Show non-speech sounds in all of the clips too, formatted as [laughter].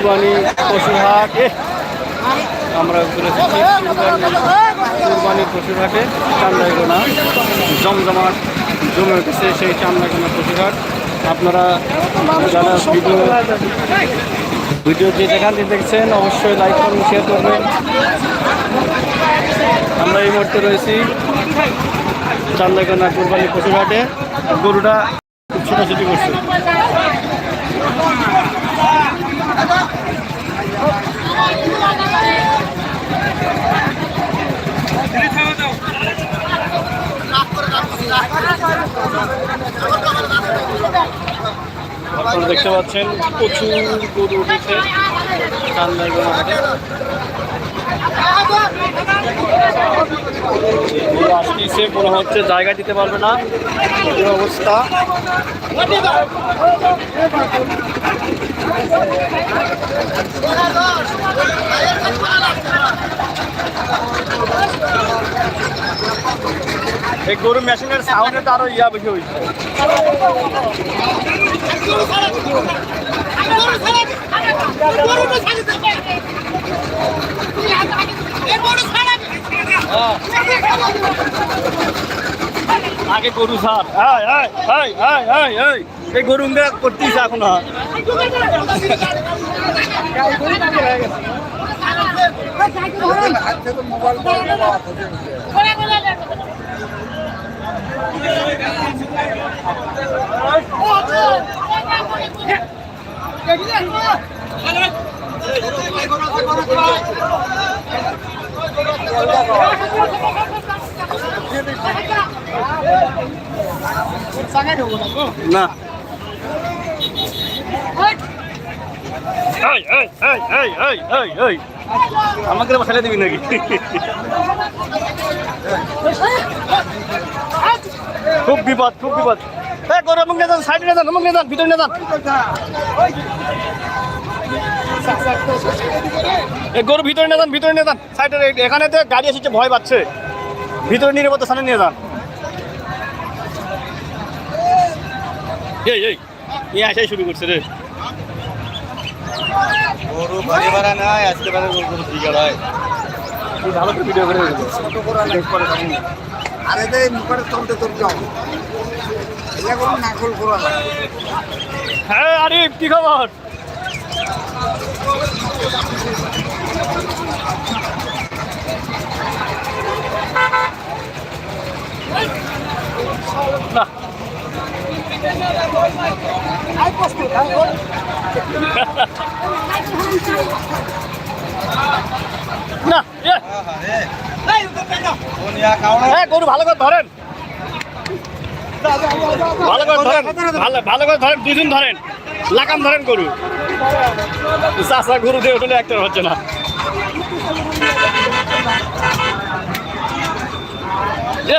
কুরবানি পশুহাট এ, আমরা কুরবানি পশুহাটে চান্দাইগোনা জমজমাট জমে উঠেছে সেই চান্দাইগোনা পশুহাট আপনারা যারা ভিডিও ভিডিও যে যেখান থেকে দেখছেন অবশ্যই লাইক করুন শেয়ার করবেন। আমরা এই মুহূর্তে রয়েছি চান্দাইগোনা কুরবানি পশুহাটে গরুটা ছোটাছুটি করছে আপনারা দেখতে পাচ্ছেন, প্রচুর গরু উঠেছে চান্দাইগোনা হাটে। গরু আসতেছে, মনে হচ্ছে জায়গা দিতে পারবে না। অবস্থা। এই গরু মেশিনের সাউন্ডে তো আরও ইয়া বেশি হয়েছে আগে গরু সার এই, গরু উঙ্গা করতেইছে এখন আর। না। আমাকে আবার দিবি নাকি [laughs] [laughs] খুব বিপদ খুব বিপদ। এই গরু মুখ নিয়ে যান সাইডে নিয়ে যান মুখ নিয়ে যান ভিতরে নিয়ে যান। এই গরু ভিতরে নিয়ে যান ভিতরে নিয়ে যান সাইডে এখানে তো গাড়ি এসেছে ভয় পাচ্ছে। ভিতরে নিরাপত্তা স্থানে নিয়ে যান। এই আসাই শুরু করছে রে। গরু বাড়ি ভাড়া নাই আজকে বারে গরু ঠিক হয়। ভালো করে ভিডিও করে। আরে দে মুখে চলতে চলতে হবে। এটা কোনো নাকল করা হ্যাঁ আরিফ কি খবর? না। [laughs] না এ, এ, গরু ভালো করে ধরেন। ভালো করে ধরেন। ভালো করে ধরেন দুজন ধরেন। লাকাম ধরেন গরু। চাষা গরু দিয়ে উঠলে একটা হচ্ছে না। এ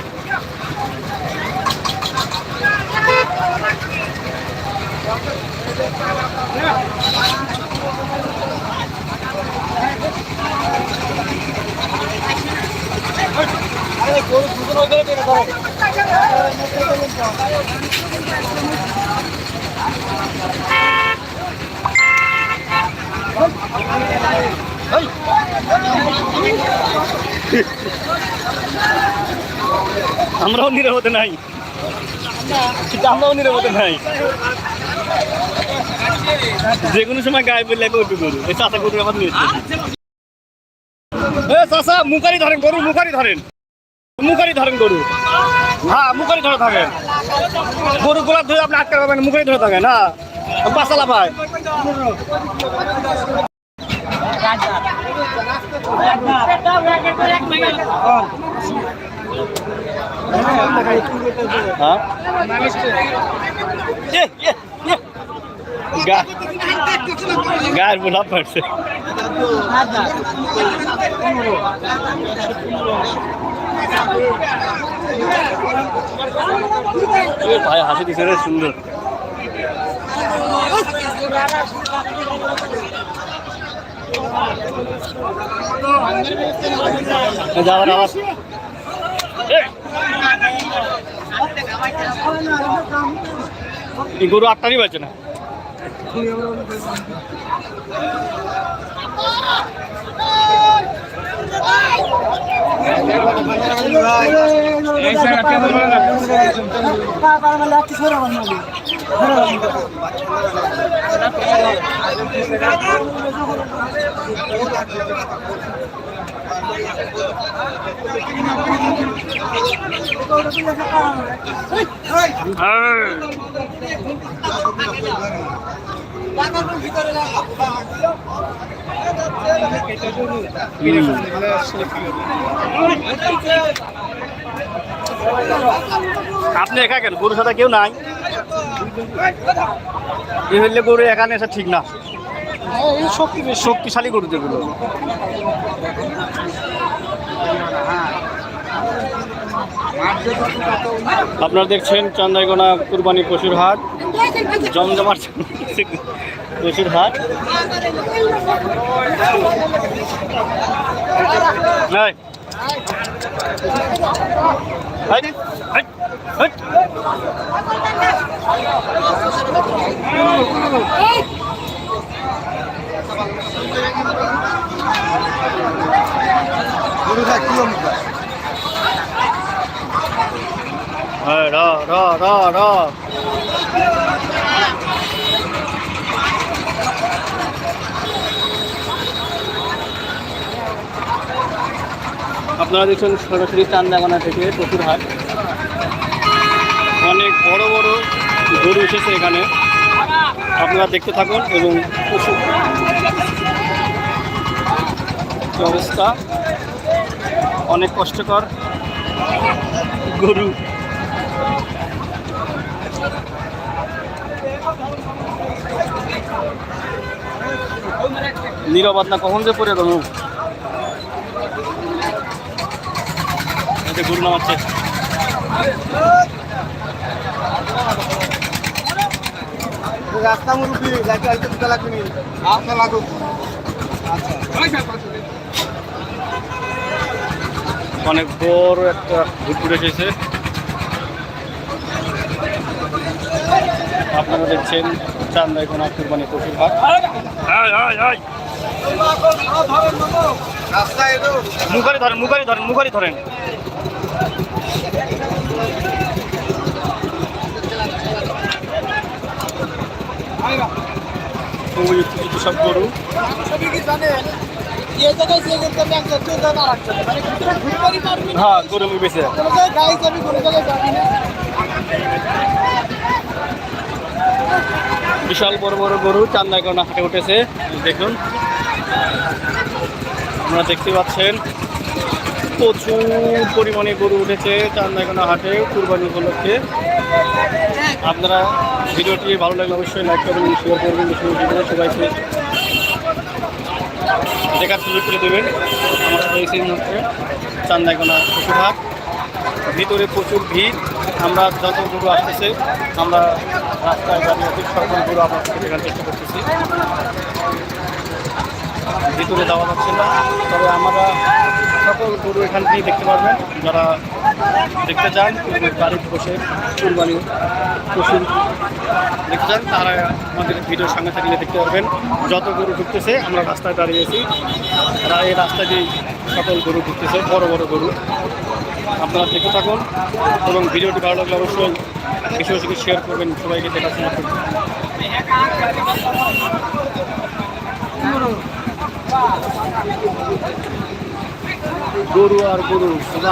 আমরাও নিরাপদে নাই। আমরাও নিরাপদে নাই। যে কোনো সময় গায়ে বললে উঠবে গরু। এই চাষা গরু আবার নিয়ে চাষা মুখারি ধরেন গরু, মুখারি ধরেন। মুখারি ধরেন গরু। হ্যাঁ মুখারি ধরে থাকেন। গরু গোলাপ ধরে আপনি আটকে পাবেন মুখারি ধরে থাকেন হ্যাঁ। বাসালা পায় হ্যাঁ। গায়ের বোলা পড়ছে। ভাই হাসি দিছে রে সুন্দর। যাওয়ার আওয়াজ গরু আটটারই বাজে না। আপনি একা কেন? গরুর সাথে কেউ নাই? গরু এখানে এসে ঠিক না। শক্তি শক্তিশালী গরু যেগুলো। আপনারা দেখছেন চান্দাইগোনা কুরবানি পশুর হাট। জমজমাট পশুর হাট। এই। এই, এই, এই। এই, র র র র। আপনারা দেখছেন সরাসরি চান্দাগানা থেকে প্রচুর হাট অনেক বড় বড় গরু এসেছে এখানে। আপনারা দেখতে থাকুন এবং পশু অবস্থা? অনেক কষ্টকর। গরু। নিরবাদ না কখন যে পড়ে গেল গরু নামাচ্ছে। রাস্তা মুরুবি যাইতে হয়তো দুটা লাগবে আচ্ছা লাগুক। অনেক বড় একটা ঘুরঘুরে এসেছে। আপনারা দেখছেন চান্দাই কোন কুরবানি পশুর হাট। এলো মুখারি ধরেন মুখারি ধরেন মুখারি ধরেন। সব গরু। হ্যাঁ গরু বিশাল বড় বড় গরু চান্দাইগড়া হাটে উঠেছে, দেখুন। আপনারা দেখতে পাচ্ছেন, প্রচুর পরিমাণে গরু উঠেছে চান্দাইগোনা হাটে কুরবানি উপলক্ষে। আপনারা ভিডিওটি ভালো লাগলে অবশ্যই লাইক করবেন শেয়ার করবেন, সবাইকে দেখার সুযোগ করে দেবেন, আমরা এসে হচ্ছে চান্দাইগোনা পশুঘাট ভিতরে প্রচুর ভিড়, আমরা যত গরু আসতেছে, আমরা রাস্তায় দাঁড়িয়ে আছি সকল গরু আপনাদেরকে দেখার চেষ্টা করতেছি। ভিতরে যাওয়া যাচ্ছে না, তবে আমরা সকল গরু এখান থেকেই দেখতে পারবেন, যারা দেখতে চান? বাড়িতে বসে কুরবানি পশু দেখতে চান? তারা আমাদের ভিডিওর সঙ্গে থাকলে দেখতে পারবেন। যত গরু ঢুকতেছে, আমরা রাস্তায় দাঁড়িয়েছি তারা এই রাস্তা দিয়ে সকল গরু ঢুকতেছে, বড় বড় গরু। আপনারা দেখতে থাকুন এবং ভিডিওটি ভালো লাগলে অবশ্যই বেশি বেশি শেয়ার করবেন, সবাইকে দেখাশোনা করবেন। গরু আর গরু, শুধু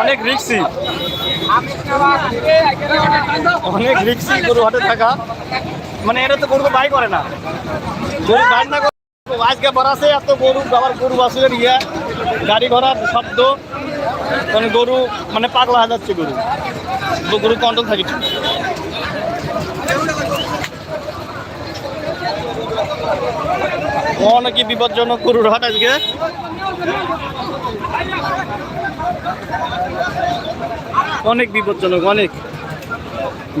অনেক রিক্সি। অনেক রিক্সি গরু হাটে থাকা। মানে এটা তো গরু তো বাই করে না। গরু বাই না আজকে বরাসে এত গরু, আবার গরু বাসের ইয়ে গাড়ি ঘোড়ার শব্দ। মানে গরু মানে পাগলা হয়ে যাচ্ছে গরু। গরু কন্ট্রোল থাকে ঠিক। অনেকই বিপজ্জনক গরুর হাট আজকে। অনেক বিপজ্জনক, অনেক।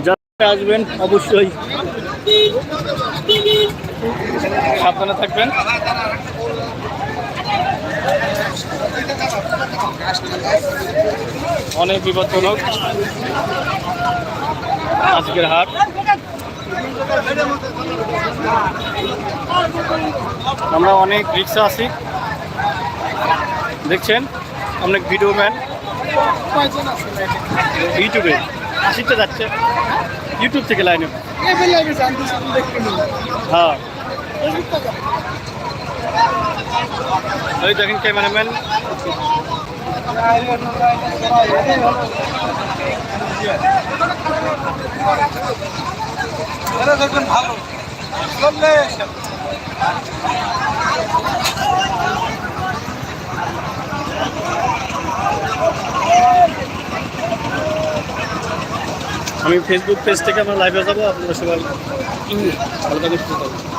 যারা আসবেন, অবশ্যই। সাবধানে থাকবেন। অনেক বিপজ্জনক আজকের হাট আমরা অনেক রিক্সা আছি। দেখছেন, অনেক ভিডিও ম্যান। ইউটিউবে। আসিতে যাচ্ছে। ইউটিউব থেকে লাইনে। হ্যাঁ। ওই দেখেন ক্যামেরাম্যান। ভালো আমি ফেসবুক পেজ থেকে আমরা লাইভে যাব আপনারা সবাই ভালো থাকবেন সুস্থ থাকবেন।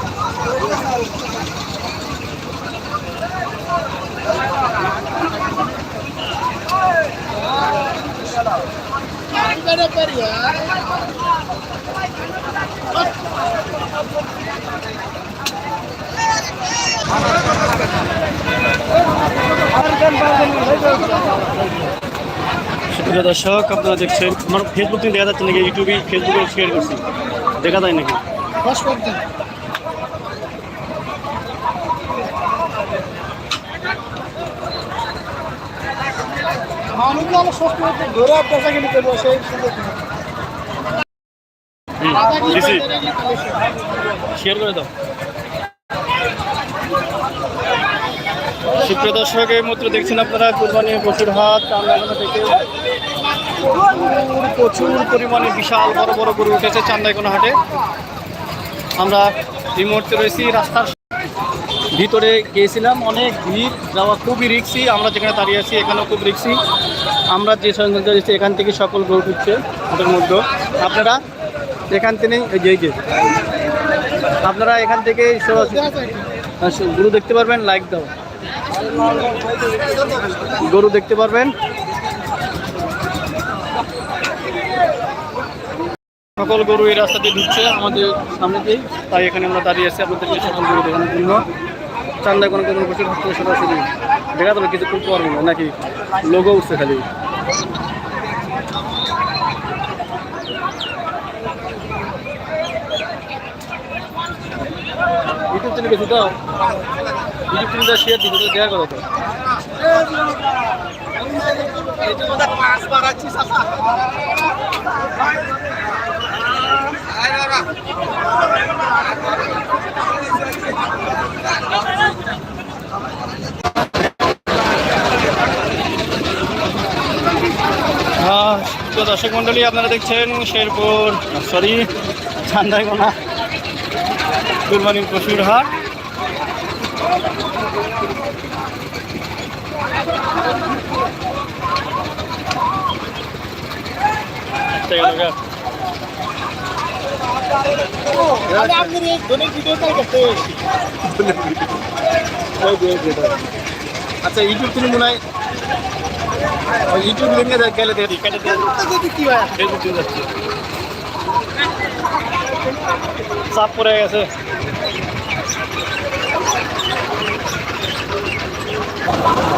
সুপ্রিয় দর্শক, আপনারা দেখছেন আমার ফেসবুক দেখা যাচ্ছে নাকি ইউটিউবে ফেসবুকে শেয়ার করছি। দেখা যায় নাকি? হুম, দিছি। শেয়ার করে দাও। সুপ্রিয় দর্শক এই মাত্র দেখছেন আপনারা কোরবানি পশুর হাত চান্দাইগোনা থেকে প্রচুর প্রচুর পরিমাণে বিশাল বড় বড় গরু উঠেছে চান্দাইগোনা হাটে। আমরা এই মুহূর্তে রয়েছি রাস্তার ভিতরে গিয়েছিলাম অনেক ভিড় যাওয়া খুবই রিক্সি আমরা যেখানে দাঁড়িয়ে আছি এখানেও খুব রিক্সি। আমরা যে সঙ্গে এখান থেকে সকল গরু উঠছে ওদের মধ্যে। আপনারা এখান থেকে যে যে। আপনারা এখান থেকে আচ্ছা, গরু দেখতে পারবেন লাইক দাও। গরু দেখতে পারবেন। সকল গরু এই রাস্তা দিয়ে ঢুকছে আমাদের সামনে দিয়ে। তাই এখানে আমরা দাঁড়িয়ে আছি আপনাদেরকে সকল গরু দেখানোর জন্য। চান্দায় কোনো কোনো বসে থাকতে সরাসরি দেখা যাবে কিছু খুব পারব না নাকি লোগো উঠছে খালি। ইউটিউব চ্যানেল কিছু দাও। ইউটিউব চ্যানেলটা শেয়ার দিবে তো। তো আহ, দর্শক মন্ডলী আপনারা দেখছেন শেরপুর, সরি চান্দাইগোনা কুরবানির পশুর হাট। আচ্ছা ইউটিউব তুমি মনে হয় यूट्यूब लिंक केलं ते साफ पुरे असं Thank you.